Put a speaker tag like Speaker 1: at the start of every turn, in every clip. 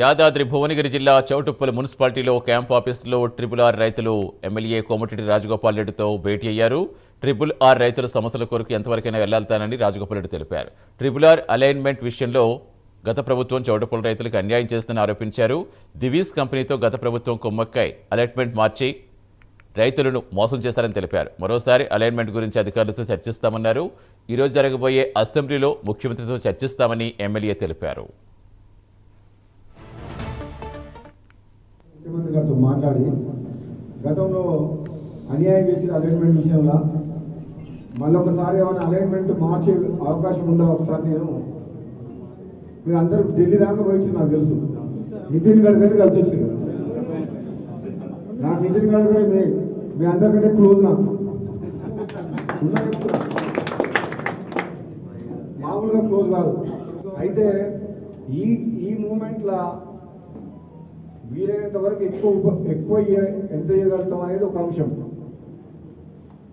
Speaker 1: యాదాద్రి భువనగిరి జిల్లా చౌటుప్పల్ మున్సిపాలిటీలో క్యాంప్ ఆఫీసులో ట్రిపుల్ ఆర్ రైతులు ఎమ్మెల్యే కోమటిరెడ్డి రాజగోపాల్ రెడ్డితో భేటీ అయ్యారు. ట్రిపుల్ ఆర్ రైతుల సమస్యల కొరకు ఎంతవరకైనా వెళ్ళాలతానని రాజగోపాల్ రెడ్డి తెలిపారు. ట్రిపుల్ ఆర్ అలైన్మెంట్ విషయంలో గత ప్రభుత్వం చౌటుప్పల్ రైతులకు అన్యాయం చేస్తుందని ఆరోపించారు. దివీస్ కంపెనీతో గత ప్రభుత్వం కుమ్మక్కై అలైన్మెంట్ మార్చి రైతులను మోసం చేశారని తెలిపారు. మరోసారి అలైన్మెంట్ గురించి అధికారులతో చర్చిస్తామన్నారు. ఈరోజు జరగబోయే అసెంబ్లీలో ముఖ్యమంత్రితో చర్చిస్తామని ఎమ్మెల్యే తెలిపారు.
Speaker 2: గారితో మాట్లాడి గతంలో అన్యాయం చేసిన అలైన్మెంట్ విషయంలో మళ్ళీ ఒకసారి ఏమైనా అలైన్మెంట్ మార్చే అవకాశం ఉందా ఒకసారి నేను? మీరు అందరూ ఢిల్లీ దాకా పోయి నాకు తెలుసు. నితిన్ గడ్కరీ కలిసి వచ్చింది నాకు నితిన్ గడ్కరీ మీ మీ అందరికంటే క్లోజ్ నాకు. మామూలుగా క్లోజ్ కాదు. అయితే ఈ ఈ మూమెంట్లో వీలైనంత వరకు ఎక్కువ ఎక్కువ ఎంత చేయగలుగుతాం అనేది ఒక అంశం.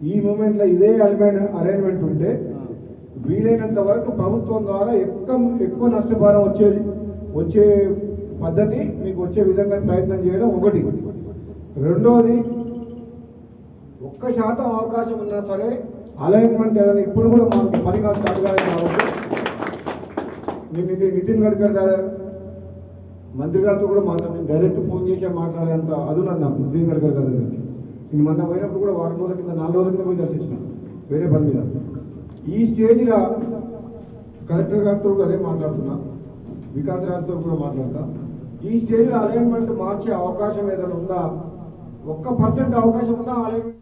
Speaker 2: ఈ మూమెంట్లో ఇదే అలమైన అలైన్మెంట్ ఉంటే వీలైనంత వరకు ప్రభుత్వం ద్వారా ఎక్కువ ఎక్కువ నష్టభారం వచ్చేది వచ్చే పద్ధతి మీకు వచ్చే విధంగా ప్రయత్నం చేయడం ఒకటి. రెండవది ఒక్క శాతం అవకాశం ఉన్నా సరే అలైన్మెంట్ ఏదైనా ఇప్పుడు కూడా మాకు పని కాదు స్టార్ట్ కాలేదు కాబట్టి. నితిన్ గడ్కర్ మంత్రి గారితో కూడా మాట్లాడి డైరెక్ట్ ఫోన్ చేసి మాట్లాడేంత అదున్నది నాకు నితిన్ గడ్కరీ గారి దగ్గరికి నేను. మొన్న పోయినప్పుడు కూడా వారం రోజుల కింద నాలుగు రోజుల కింద పోయి దర్శించిన వేరే పని మీద. ఈ స్టేజ్లో కలెక్టర్ గారితో కూడా అదే మాట్లాడుతున్నా వికాస్ రాజ్తో కూడా మాట్లాడతా. ఈ స్టేజ్లో అలైన్మెంట్ మార్చే అవకాశం ఏదైనా ఉందా? ఒక్క పర్సెంట్ అవకాశం ఉందా అలైన్మెంట్